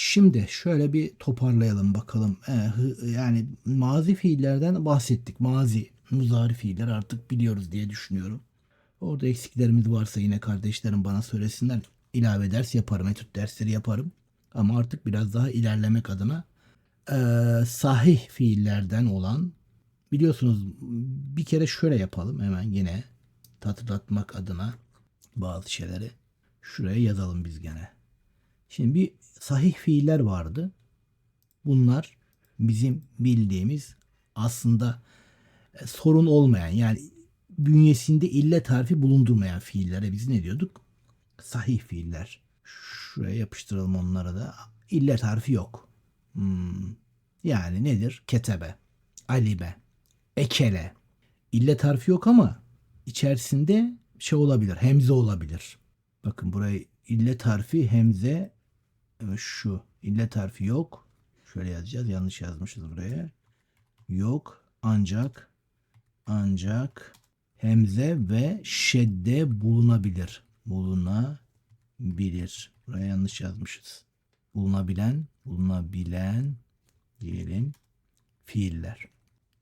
Şimdi şöyle bir toparlayalım bakalım. Ee, yani mazi fiillerden bahsettik. Mazi, muzari fiiller artık biliyoruz diye düşünüyorum. Orada eksiklerimiz varsa yine kardeşlerim bana söylesinler. İlave ders yaparım, etüt dersleri yaparım. Ama artık biraz daha ilerlemek adına eee, sahih fiillerden olan biliyorsunuz bir kere şöyle yapalım hemen yine hatırlatmak adına bazı şeyleri şuraya yazalım biz gene. Şimdi bir sahih fiiller vardı. Bunlar bizim bildiğimiz aslında e, sorun olmayan yani bünyesinde illet harfi bulundurmayan fiillere biz ne diyorduk? Sahih fiiller. Şuraya yapıştıralım onlara da. İllet harfi yok. Hmm. Yani nedir? Ketebe, alibe, ekele. İllet harfi yok ama içerisinde şey olabilir. Hemze olabilir. Bakın buraya illet harfi hemze şu illet harfi yok. Şöyle yazacağız. Yanlış yazmışız buraya. Yok ancak ancak hemze ve şedde bulunabilir. Bulunabilir. Buraya yanlış yazmışız. Bulunabilen, bulunabilen diyelim fiiller.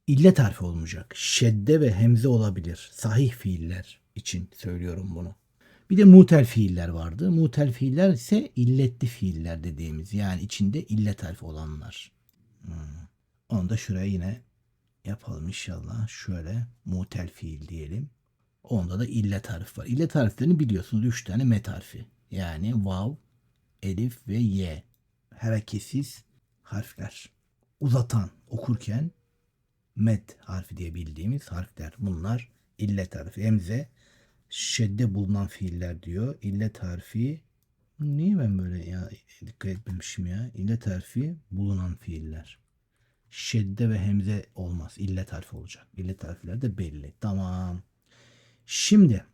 İllet harfi olmayacak. Şedde ve hemze olabilir. Sahih fiiller için söylüyorum bunu. Bir de mutel fiiller vardı. Mutel fiiller ise illetli fiiller dediğimiz. Yani içinde illet harfi olanlar. Hmm. Onu da şuraya yine yapalım inşallah. Şöyle mutel fiil diyelim. Onda da illet harfi var. İllet harflerini biliyorsunuz. Üç tane met harfi. Yani vav, elif ve ye. Hareketsiz harfler. Uzatan okurken met harfi diye bildiğimiz harfler. Bunlar illet harfi. Hemze şedde bulunan fiiller diyor. İllet harfi niye ben böyle ya dikkat etmemişim ya. İllet harfi bulunan fiiller. Şedde ve hemze olmaz. İllet harfi olacak. İllet harfler de belli. Tamam. Şimdi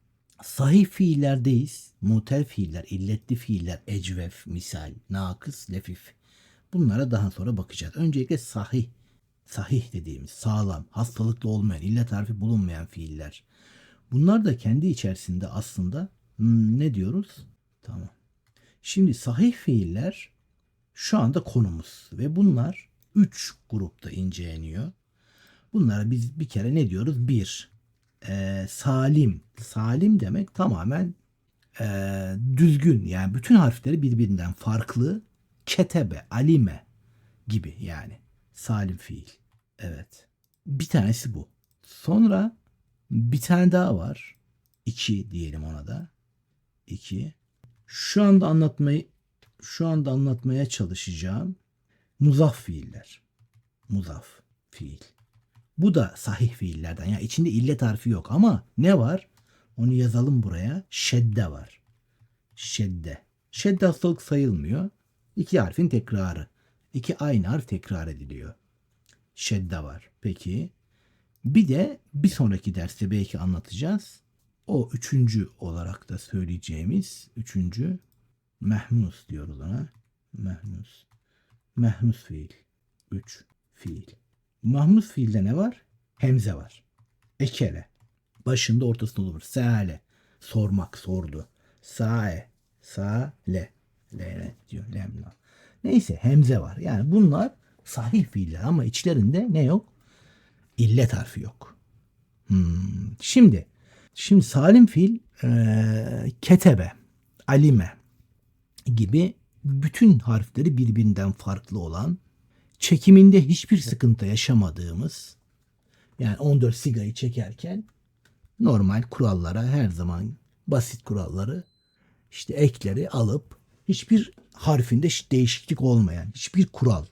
sahih fiillerdeyiz. Mutel fiiller, illetli fiiller, ecvef, misal, nakıs, lefif. Bunlara daha sonra bakacağız. Öncelikle sahih, sahih dediğimiz sağlam, hastalıklı olmayan, illet harfi bulunmayan fiiller. Bunlar da kendi içerisinde aslında hmm, ne diyoruz? Tamam. Şimdi sahih fiiller şu anda konumuz ve bunlar 3 grupta inceleniyor. Bunlara biz bir kere ne diyoruz? Bir, e, salim. Salim demek tamamen e, düzgün. Yani bütün harfleri birbirinden farklı. Ketebe, alime gibi yani. Salim fiil. Evet. Bir tanesi bu. Sonra bir tane daha var. İki diyelim ona da. İki. Şu anda anlatmayı şu anda anlatmaya çalışacağım muzaf fiiller. Muzaf fiil. Bu da sahih fiillerden. Yani içinde illet harfi yok ama ne var? Onu yazalım buraya. Şedde var. Şedde. Şedde hastalık sayılmıyor. İki harfin tekrarı. İki aynı harf tekrar ediliyor. Şedde var. Peki. Bir de bir sonraki derste belki anlatacağız. O üçüncü olarak da söyleyeceğimiz üçüncü mehmus diyoruz ona. Mehmus. Mehmus fiil. Üç fiil. Mahmus fiilde ne var? Hemze var. Ekele. Başında ortasında olur. Sale. Sormak, sordu. Sae. Sale. Le diyor. Lemla. Neyse hemze var. Yani bunlar sahih fiiller ama içlerinde ne yok? İllet harfi yok. Hmm. Şimdi şimdi salim fiil e, ketebe, alime gibi bütün harfleri birbirinden farklı olan çekiminde hiçbir sıkıntı yaşamadığımız yani 14 sigayı çekerken normal kurallara her zaman basit kuralları işte ekleri alıp hiçbir harfinde değişiklik olmayan hiçbir kural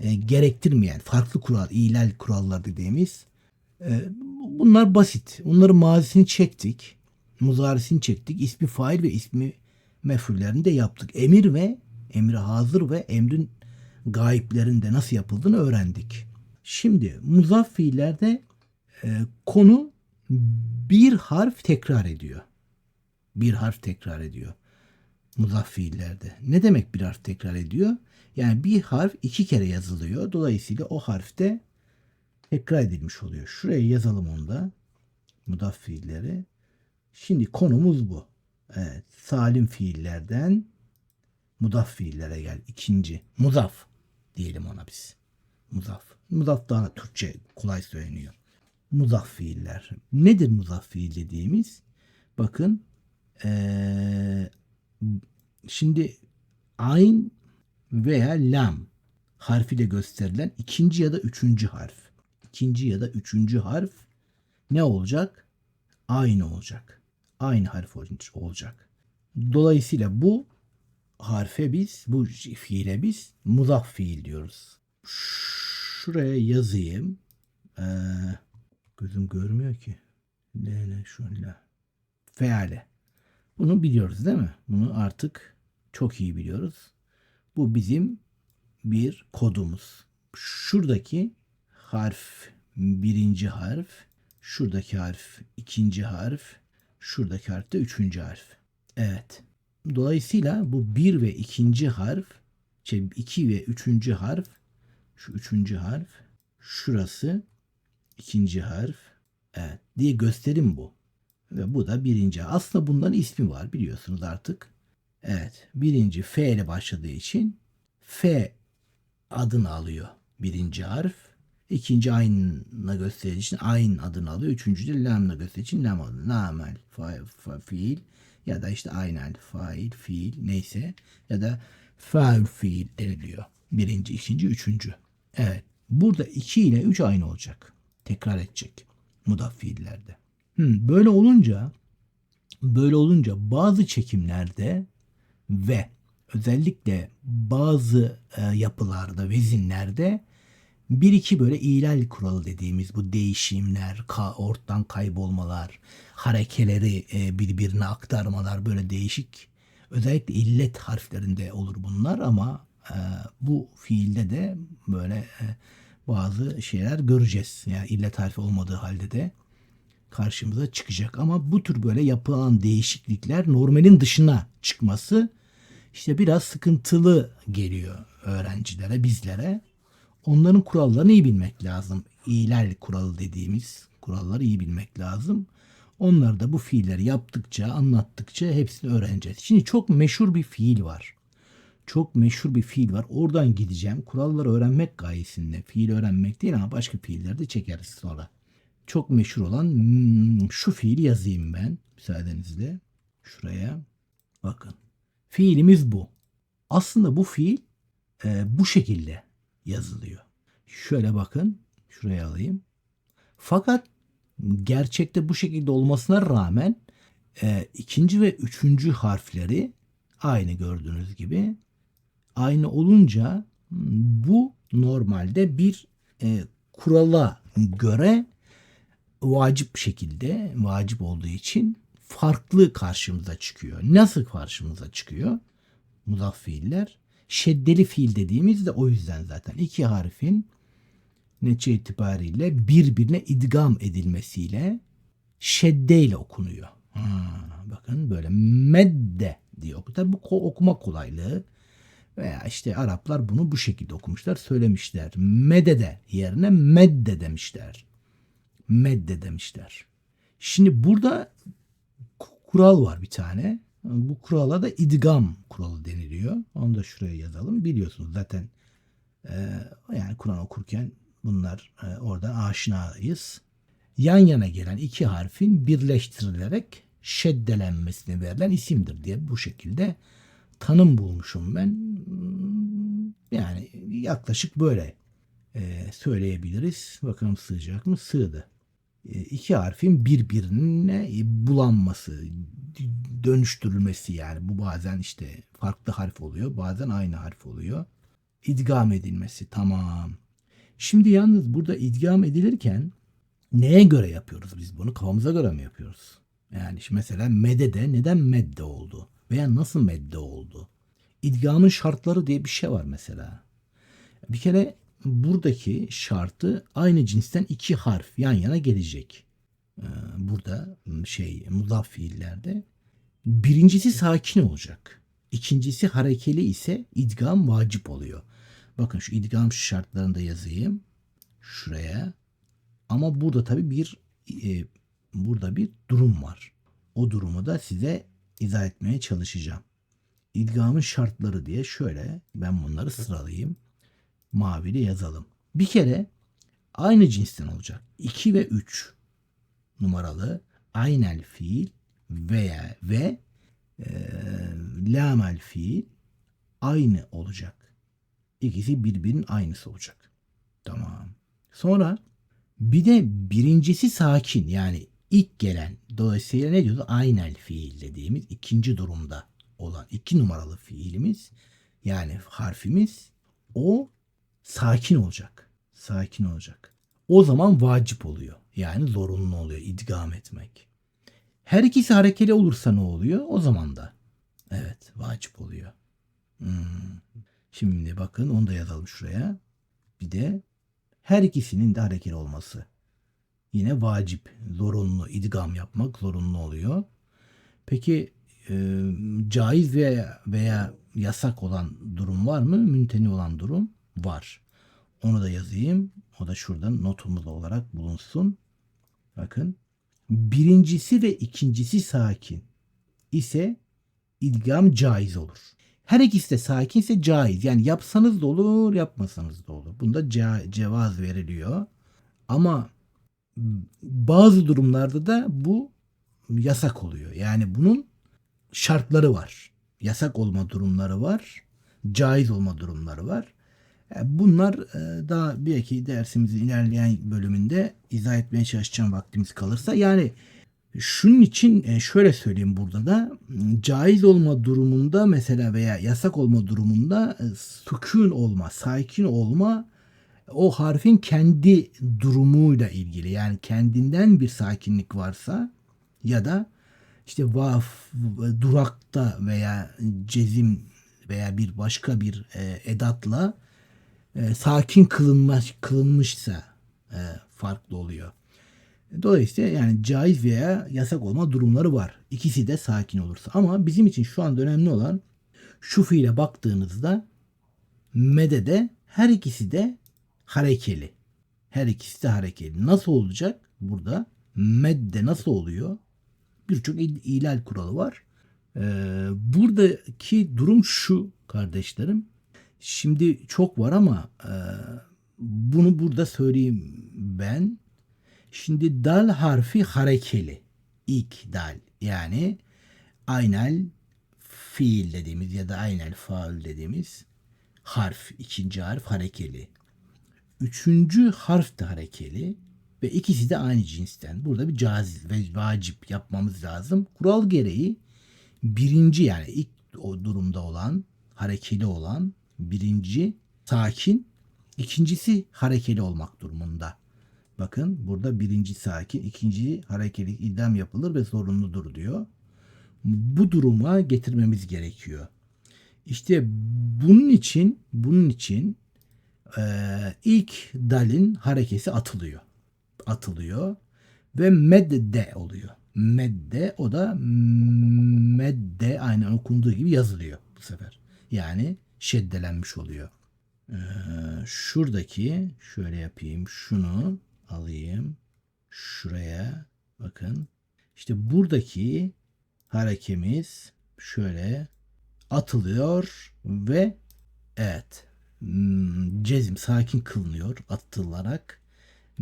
e, gerektirmeyen farklı kural, ilal kurallar dediğimiz e, bunlar basit. Bunların mazisini çektik. Muzarisini çektik. ismi fail ve ismi mefullerini de yaptık. Emir ve emri hazır ve emrin gayiplerinde nasıl yapıldığını öğrendik. Şimdi muzaf fiillerde e, konu bir harf tekrar ediyor. Bir harf tekrar ediyor. Muzaf fiillerde. Ne demek bir harf tekrar ediyor? Yani bir harf iki kere yazılıyor. Dolayısıyla o harfte tekrar edilmiş oluyor. Şuraya yazalım onu da. Mudaf fiilleri. Şimdi konumuz bu. Evet, salim fiillerden Mudaf fiillere gel. İkinci. Muzaf diyelim ona biz. Muzaf. Muzaf daha Türkçe kolay söyleniyor. Muzaf fiiller. Nedir muzaf fiil dediğimiz? Bakın ee, şimdi ayn veya lam harfiyle gösterilen ikinci ya da üçüncü harf. İkinci ya da üçüncü harf ne olacak? Aynı olacak. Aynı harf olacak. Dolayısıyla bu harfe biz, bu fiile biz muzaf fiil diyoruz. Şuraya yazayım. Ee, gözüm görmüyor ki. Lele şöyle. Feale. Bunu biliyoruz değil mi? Bunu artık çok iyi biliyoruz. Bu bizim bir kodumuz. Şuradaki harf birinci harf, şuradaki harf ikinci harf, şuradaki harf de üçüncü harf. Evet. Dolayısıyla bu bir ve ikinci harf, şey iki ve üçüncü harf, şu üçüncü harf, şurası ikinci harf, evet diye gösterim bu. Ve bu da birinci. Aslında bunların ismi var biliyorsunuz artık. Evet. Birinci F ile başladığı için F adını alıyor birinci harf. İkinci aynla gösterdiği için ayn adını alıyor. Üçüncü de lamla gösterdiği için lam adını. Namel, fa, fa, fiil ya da işte aynel, fail, fiil neyse ya da faul fiil deniliyor. Birinci, ikinci, üçüncü. Evet. Burada iki ile üç aynı olacak. Tekrar edecek. Mudaf fiillerde. Hmm, böyle olunca böyle olunca bazı çekimlerde ve özellikle bazı e, yapılarda, vezinlerde bir iki böyle ilal kuralı dediğimiz bu değişimler, ka, ortadan kaybolmalar, harekeleri e, birbirine aktarmalar böyle değişik. Özellikle illet harflerinde olur bunlar ama e, bu fiilde de böyle e, bazı şeyler göreceğiz. Yani illet harfi olmadığı halde de karşımıza çıkacak. Ama bu tür böyle yapılan değişiklikler normalin dışına çıkması işte biraz sıkıntılı geliyor öğrencilere, bizlere. Onların kurallarını iyi bilmek lazım. İlal kuralı dediğimiz kuralları iyi bilmek lazım. Onları da bu fiilleri yaptıkça, anlattıkça hepsini öğreneceğiz. Şimdi çok meşhur bir fiil var. Çok meşhur bir fiil var. Oradan gideceğim. Kuralları öğrenmek gayesinde. Fiil öğrenmek değil ama başka fiilleri de çekeriz sonra. Çok meşhur olan hmm, şu fiili yazayım ben müsaadenizle. Şuraya. Bakın. Fiilimiz bu. Aslında bu fiil e, bu şekilde yazılıyor. Şöyle bakın. Şuraya alayım. Fakat gerçekte bu şekilde olmasına rağmen e, ikinci ve üçüncü harfleri aynı gördüğünüz gibi. Aynı olunca bu normalde bir e, kurala göre vacip şekilde vacip olduğu için farklı karşımıza çıkıyor. Nasıl karşımıza çıkıyor? Mudaf fiiller. Şeddeli fiil dediğimiz de o yüzden zaten iki harfin netice itibariyle birbirine idgam edilmesiyle şeddeyle okunuyor. Ha, bakın böyle medde diye okuyor. Tabi bu okuma kolaylığı veya işte Araplar bunu bu şekilde okumuşlar, söylemişler. Medede yerine medde demişler. Medde demişler. Şimdi burada kural var bir tane. Bu kurala da idgam kuralı deniliyor. Onu da şuraya yazalım. Biliyorsunuz zaten e, yani Kur'an okurken bunlar e, oradan aşinayız. Yan yana gelen iki harfin birleştirilerek şeddelenmesine verilen isimdir diye bu şekilde tanım bulmuşum ben. Yani yaklaşık böyle e, söyleyebiliriz. Bakalım sığacak mı? Sığdı. E, iki harfin birbirine bulanması, dönüştürülmesi yani. Bu bazen işte farklı harf oluyor, bazen aynı harf oluyor. İdgam edilmesi tamam. Şimdi yalnız burada idgam edilirken neye göre yapıyoruz biz bunu? Kafamıza göre mi yapıyoruz? Yani şimdi mesela medede neden medde oldu? Veya nasıl medde oldu? İdgamın şartları diye bir şey var mesela. Bir kere buradaki şartı aynı cinsten iki harf yan yana gelecek. Ee, burada şey mudaf fiillerde. Birincisi sakin olacak. İkincisi harekeli ise idgam vacip oluyor. Bakın şu idgam şartlarını da yazayım. Şuraya. Ama burada tabii bir e, burada bir durum var. O durumu da size izah etmeye çalışacağım. idgamın şartları diye şöyle ben bunları sıralayayım. Mavili yazalım. Bir kere aynı cinsten olacak. 2 ve 3 numaralı aynel fiil veya ve e, lamel fiil aynı olacak. İkisi birbirinin aynısı olacak. Tamam. Sonra bir de birincisi sakin yani ilk gelen dolayısıyla ne diyoruz? Aynel fiil dediğimiz ikinci durumda olan iki numaralı fiilimiz yani harfimiz o sakin olacak. Sakin olacak. O zaman vacip oluyor. Yani zorunlu oluyor idgam etmek. Her ikisi harekeli olursa ne oluyor? O zaman da evet vacip oluyor. Hmm. Şimdi bakın onu da yazalım şuraya. Bir de her ikisinin de harekeli olması. Yine vacip, zorunlu, idgam yapmak zorunlu oluyor. Peki e, caiz veya, veya yasak olan durum var mı? Münteni olan durum var. Onu da yazayım. O da şuradan notumuz olarak bulunsun. Bakın. Birincisi ve ikincisi sakin ise idgam caiz olur. Her ikisi de sakinse caiz. Yani yapsanız da olur, yapmasanız da olur. Bunda ce- cevaz veriliyor. Ama bazı durumlarda da bu yasak oluyor. Yani bunun şartları var. Yasak olma durumları var. Caiz olma durumları var. Yani Bunlar e, daha belki dersimizin ilerleyen bölümünde izah etmeye çalışacağım vaktimiz kalırsa. Yani şunun için e, şöyle söyleyeyim burada da caiz olma durumunda mesela veya yasak olma durumunda e, sükun olma, sakin olma o harfin kendi durumuyla ilgili. Yani kendinden bir sakinlik varsa ya da işte vaf, durakta veya cezim veya bir başka bir e, edatla e, sakin kılınmış kılınmışsa e, farklı oluyor. Dolayısıyla yani caiz veya yasak olma durumları var. İkisi de sakin olursa. Ama bizim için şu anda önemli olan şu fiile baktığınızda medede her ikisi de harekeli. Her ikisi de harekeli. Nasıl olacak? Burada medde nasıl oluyor? Birçok il- ilal kuralı var. Ee, buradaki durum şu kardeşlerim. Şimdi çok var ama e, bunu burada söyleyeyim ben. Şimdi dal harfi harekeli. İlk dal yani aynel fiil dediğimiz ya da aynel faul dediğimiz harf. ikinci harf harekeli. Üçüncü harf de harekeli ve ikisi de aynı cinsten. Burada bir caiz ve vacip yapmamız lazım. Kural gereği birinci yani ilk o durumda olan harekeli olan birinci sakin ikincisi harekeli olmak durumunda. Bakın burada birinci sakin ikinci harekeli idam yapılır ve zorunludur diyor. Bu duruma getirmemiz gerekiyor. İşte bunun için bunun için eee, ilk dalin harekesi atılıyor. Atılıyor ve medde oluyor. Medde o da medde aynen okunduğu gibi yazılıyor bu sefer. Yani şeddelenmiş oluyor. Ee, şuradaki şöyle yapayım şunu alayım şuraya bakın işte buradaki harekemiz şöyle atılıyor ve evet hmm, cezim sakin kılınıyor atılarak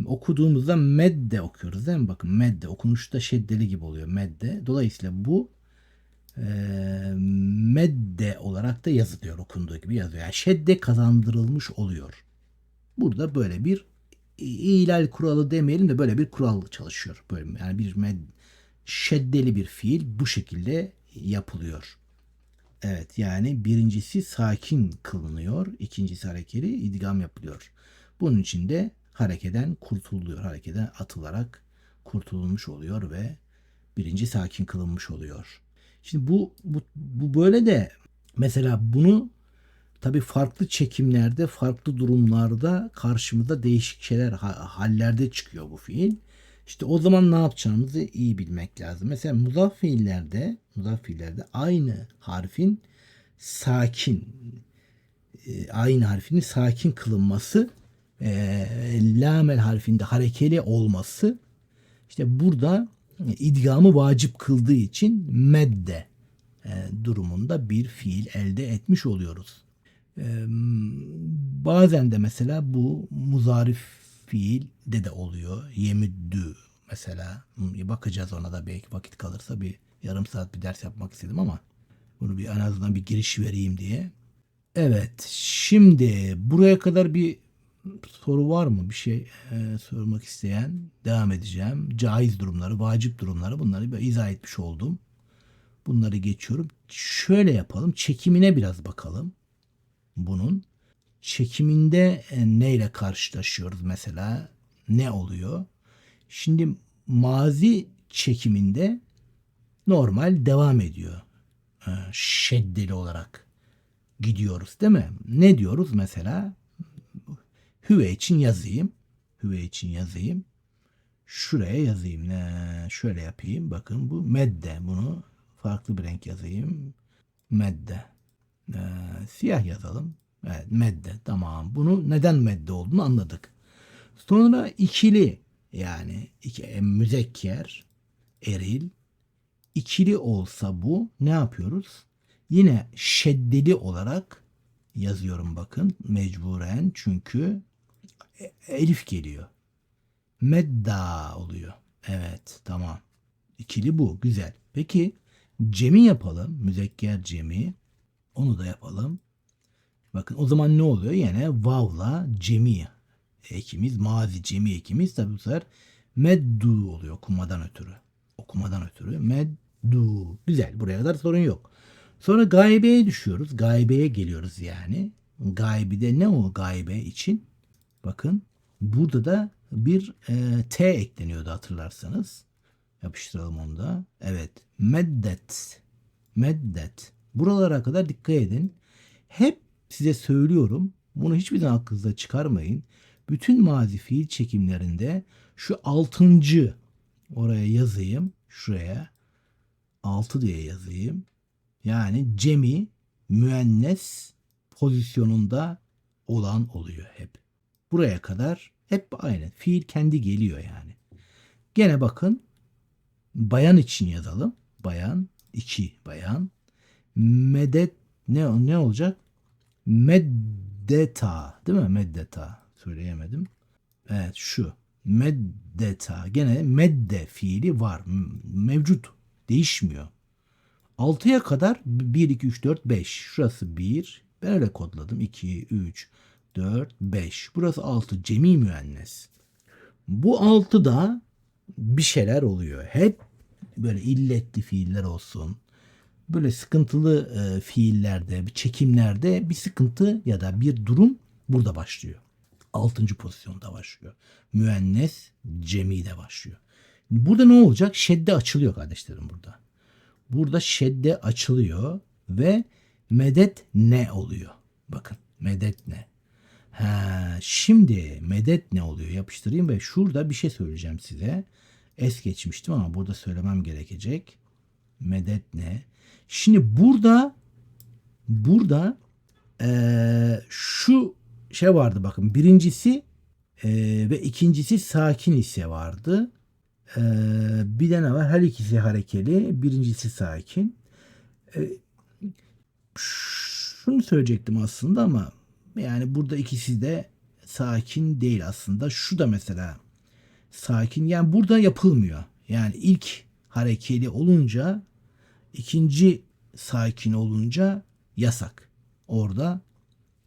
okuduğumuzda medde okuyoruz değil mi? Bakın medde okunuşta şeddeli gibi oluyor medde. Dolayısıyla bu e, medde olarak da yazılıyor okunduğu gibi yazıyor. Yani şedde kazandırılmış oluyor. Burada böyle bir ilal kuralı demeyelim de böyle bir kural çalışıyor. Böyle yani bir med, şeddeli bir fiil bu şekilde yapılıyor. Evet yani birincisi sakin kılınıyor. ikincisi harekeli idgam yapılıyor. Bunun için de harekeden kurtuluyor. Harekeden atılarak kurtulmuş oluyor ve birinci sakin kılınmış oluyor. Şimdi bu, bu, bu böyle de mesela bunu tabii farklı çekimlerde, farklı durumlarda karşımıza değişik şeyler, ha- hallerde çıkıyor bu fiil. İşte o zaman ne yapacağımızı iyi bilmek lazım. Mesela muzaf fiillerde, muzaf fiillerde aynı harfin sakin, e, aynı harfinin sakin kılınması, e, lamel harfinde harekeli olması işte burada idgamı vacip kıldığı için medde e, durumunda bir fiil elde etmiş oluyoruz. E, bazen de mesela bu muzarif fiilde de oluyor. Yemüddü mesela. Bakacağız ona da belki vakit kalırsa bir yarım saat bir ders yapmak istedim ama bunu bir en azından bir giriş vereyim diye. Evet, şimdi buraya kadar bir soru var mı? Bir şey e, sormak isteyen devam edeceğim. Caiz durumları, vacip durumları bunları bir izah etmiş oldum. Bunları geçiyorum. Şöyle yapalım. Çekimine biraz bakalım. Bunun çekiminde e, neyle karşılaşıyoruz mesela? Ne oluyor? Şimdi mazi çekiminde normal devam ediyor. E, şeddeli olarak gidiyoruz değil mi? Ne diyoruz mesela? Hüve için yazayım. Hüve için yazayım. Şuraya yazayım. Ne? Şöyle yapayım. Bakın bu medde. Bunu farklı bir renk yazayım. Medde. Ee, siyah yazalım. Evet medde. Tamam. Bunu neden medde olduğunu anladık. Sonra ikili yani iki, e, müzekker, eril. ikili olsa bu ne yapıyoruz? Yine şeddeli olarak yazıyorum bakın mecburen çünkü elif geliyor. Medda oluyor. Evet tamam. İkili bu güzel. Peki cemi yapalım. Müzekker cemi. Onu da yapalım. Bakın o zaman ne oluyor? Yine vavla cemi ekimiz, mazi cemi ekimiz tabi bu sefer meddu oluyor okumadan ötürü. Okumadan ötürü meddu. Güzel buraya kadar sorun yok. Sonra gaybeye düşüyoruz. Gaybeye geliyoruz yani. Gaybide ne o gaybe için? Bakın burada da bir e, T ekleniyordu hatırlarsanız. Yapıştıralım onu da. Evet. Meddet. Meddet. Buralara kadar dikkat edin. Hep size söylüyorum. Bunu hiçbir zaman aklınızda çıkarmayın. Bütün mazi fiil çekimlerinde şu altıncı oraya yazayım. Şuraya. Altı diye yazayım. Yani cemi müennes pozisyonunda olan oluyor hep. Buraya kadar hep aynı. Fiil kendi geliyor yani. Gene bakın bayan için yazalım. Bayan, iki bayan. Medet ne ne olacak? Meddeta değil mi? Meddeta söyleyemedim. Evet şu meddeta gene medde fiili var. Mevcut. Değişmiyor. 6'ya kadar 1, 2, 3, 4, 5. Şurası 1. Ben öyle kodladım. 2, 3, 4, 5. Burası 6. Cemi müennes. Bu 6'da bir şeyler oluyor. Hep böyle illetli fiiller olsun. Böyle sıkıntılı e, fiillerde, çekimlerde bir sıkıntı ya da bir durum burada başlıyor. 6. pozisyonda başlıyor. Müennes cemi de başlıyor. Burada ne olacak? Şedde açılıyor kardeşlerim burada. Burada şedde açılıyor ve medet ne oluyor? Bakın medet ne? Ha, şimdi medet ne oluyor? Yapıştırayım ve şurada bir şey söyleyeceğim size. Es geçmiştim ama burada söylemem gerekecek. Medet ne? Şimdi burada burada ee, şu şey vardı bakın. Birincisi e, ve ikincisi sakin ise vardı. Ee, bir de ne var? Her ikisi harekeli. Birincisi sakin. Ee, şunu söyleyecektim aslında ama yani burada ikisi de sakin değil aslında. Şu da mesela sakin. Yani burada yapılmıyor. Yani ilk harekeli olunca ikinci sakin olunca yasak. Orada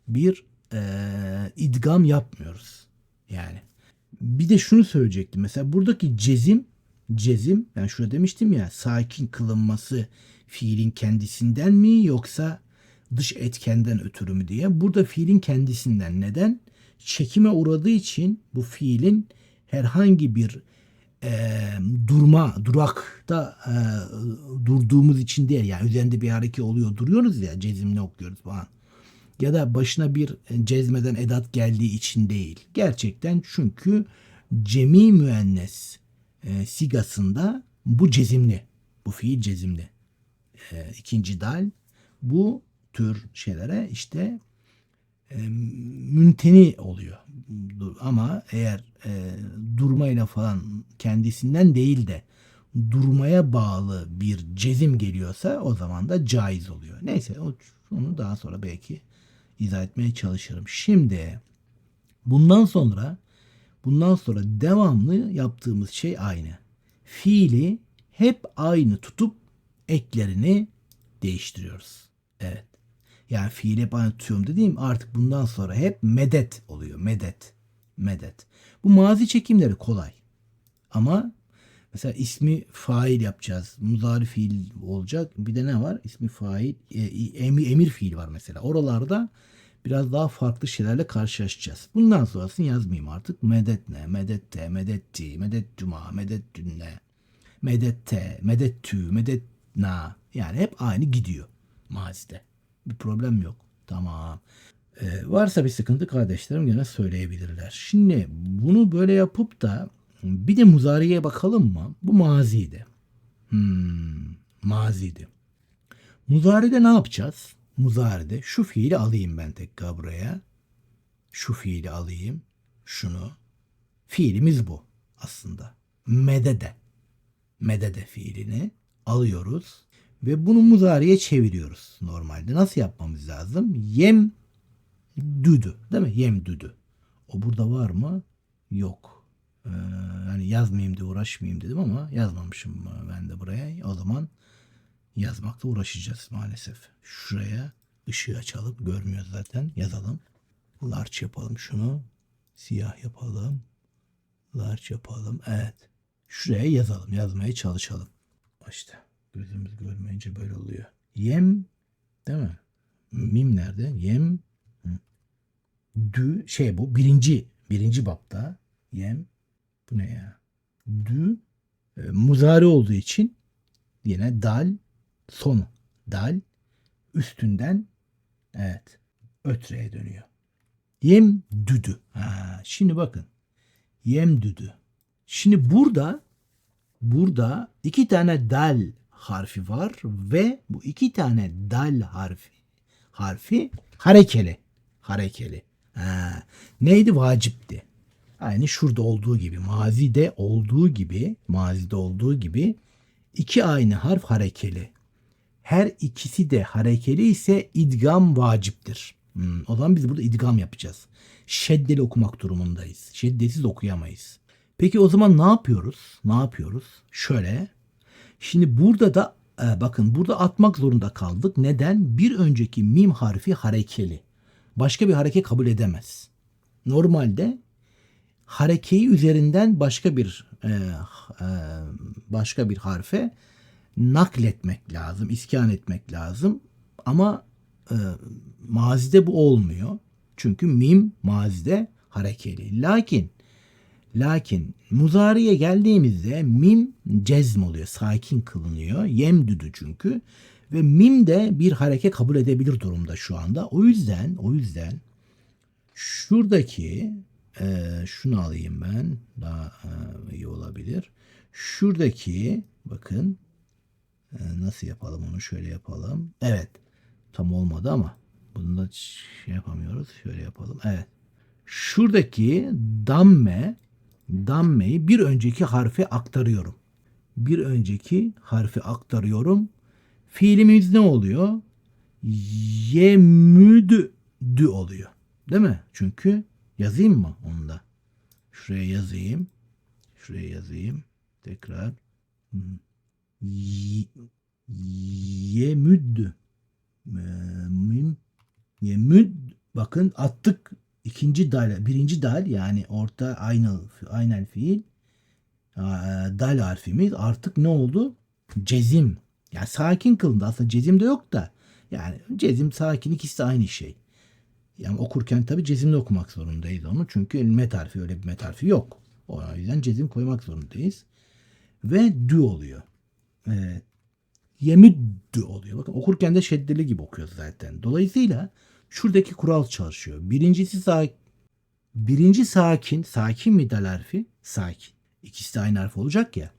bir e, idgam yapmıyoruz. Yani bir de şunu söyleyecektim. Mesela buradaki cezim cezim ben şurada demiştim ya sakin kılınması fiilin kendisinden mi yoksa dış etkenden ötürü mü diye. Burada fiilin kendisinden. Neden? Çekime uğradığı için bu fiilin herhangi bir e, durma, durakta e, durduğumuz için değil. Yani üzerinde bir hareket oluyor duruyoruz ya cezimle okuyoruz falan ya da başına bir cezmeden edat geldiği için değil. Gerçekten çünkü cemi müennes e, sigasında bu cezimli. Bu fiil cezimli. E, ikinci dal bu tür şeylere işte e, münteni oluyor. Ama eğer e, durmayla falan kendisinden değil de durmaya bağlı bir cezim geliyorsa o zaman da caiz oluyor. Neyse onu daha sonra belki izah etmeye çalışırım. Şimdi bundan sonra bundan sonra devamlı yaptığımız şey aynı. Fiili hep aynı tutup eklerini değiştiriyoruz. Evet. Yani fiili hep aynı tutuyorum dediğim artık bundan sonra hep medet oluyor. Medet. Medet. Bu mazi çekimleri kolay. Ama mesela ismi fail yapacağız. Muzari fiil olacak. Bir de ne var? İsmi fail, e, emir, emir fiil var mesela. Oralarda biraz daha farklı şeylerle karşılaşacağız. Bundan sonrasını yazmayayım artık. Medet ne? Medette, medetti, medettüma, medettünne, medette, medettü, medetna. Yani hep aynı gidiyor mazide. Bir problem yok. Tamam. Ee, varsa bir sıkıntı kardeşlerim gene söyleyebilirler. Şimdi bunu böyle yapıp da bir de muzariye bakalım mı? Bu maziydi. Hmm, maziydi. Muzari'de ne yapacağız? Muzari'de şu fiili alayım ben tekrar buraya. Şu fiili alayım. Şunu. Fiilimiz bu aslında. Medede. Medede fiilini alıyoruz ve bunu muzariye çeviriyoruz normalde. Nasıl yapmamız lazım? Yem düdü değil mi? Yem düdü. O burada var mı? Yok. Ee, hani yazmayayım diye uğraşmayayım dedim ama yazmamışım ben de buraya. O zaman yazmakla uğraşacağız maalesef. Şuraya ışığı açalım. Görmüyoruz zaten. Yazalım. Large yapalım şunu. Siyah yapalım. Large yapalım. Evet. Şuraya yazalım. Yazmaya çalışalım. İşte gözümüz görmeyince böyle oluyor. Yem değil mi? Mim nerede? Yem dü şey bu birinci birinci bapta yem bu ne ya? Dü e, muzari olduğu için yine dal sonu dal üstünden evet ötreye dönüyor. Yem düdü. Ha, şimdi bakın. Yem düdü. Şimdi burada burada iki tane dal harfi var ve bu iki tane dal harfi harfi harekeli. Harekeli. Ha, neydi? Vacipti. Aynı şurada olduğu gibi, mazide olduğu gibi, mazide olduğu gibi iki aynı harf harekeli. Her ikisi de harekeli ise idgam vaciptir. Hmm, o zaman biz burada idgam yapacağız. Şeddeli okumak durumundayız. Şeddesiz okuyamayız. Peki o zaman ne yapıyoruz? Ne yapıyoruz? Şöyle. Şimdi burada da e, bakın burada atmak zorunda kaldık. Neden? Bir önceki mim harfi harekeli. Başka bir hareke kabul edemez. Normalde harekeyi üzerinden başka bir e, e, başka bir harfe nakletmek lazım, iskan etmek lazım. Ama e, mazide bu olmuyor. Çünkü mim mazide harekeli. Lakin lakin muzariye geldiğimizde mim cezm oluyor, sakin kılınıyor. Yemdüdü çünkü ve mim de bir hareke kabul edebilir durumda şu anda. O yüzden o yüzden şuradaki e, şunu alayım ben daha e, iyi olabilir. Şuradaki bakın e, nasıl yapalım onu şöyle yapalım. Evet tam olmadı ama bunu da şey yapamıyoruz. Şöyle yapalım. Evet. Şuradaki damme dammeyi bir önceki harfe aktarıyorum. Bir önceki harfi aktarıyorum. Fiilimiz ne oluyor? Yemüdü dü oluyor. Değil mi? Çünkü yazayım mı onu da? Şuraya yazayım. Şuraya yazayım. Tekrar. Y- Yemüddü. Ee, Mim. Yemüd. Bakın attık ikinci dal, birinci dal yani orta aynı aynen fiil. Dal harfimiz artık ne oldu? Cezim. Yani sakin kılındı. Aslında cezim de yok da. Yani cezim sakin ikisi de aynı şey. Yani okurken tabii cezimle okumak zorundayız onu. Çünkü met harfi öyle bir met harfi yok. O yüzden cezim koymak zorundayız. Ve dü oluyor. Evet. Yemüddü oluyor. Bakın okurken de şeddeli gibi okuyoruz zaten. Dolayısıyla şuradaki kural çalışıyor. Birincisi sakin. Birinci sakin. Sakin mi dal harfi? Sakin. İkisi de aynı harf olacak ya.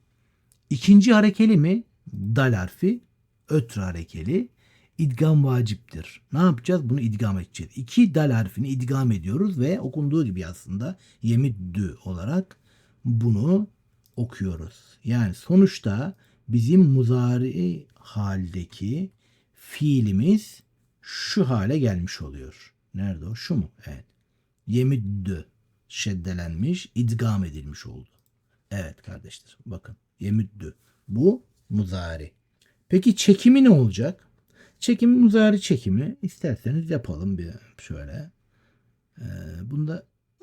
İkinci harekeli mi? Dal harfi. Ötre harekeli. İdgam vaciptir. Ne yapacağız? Bunu idgam edeceğiz. İki dal harfini idgam ediyoruz ve okunduğu gibi aslında yemiddü olarak bunu okuyoruz. Yani sonuçta bizim muzari haldeki fiilimiz şu hale gelmiş oluyor. Nerede o? Şu mu? Evet. Yemiddü şeddelenmiş, idgam edilmiş oldu. Evet kardeşler bakın yemiddü. Bu muzari. Peki çekimi ne olacak? Çekimi muzari çekimi isterseniz yapalım bir şöyle. Ee, bunda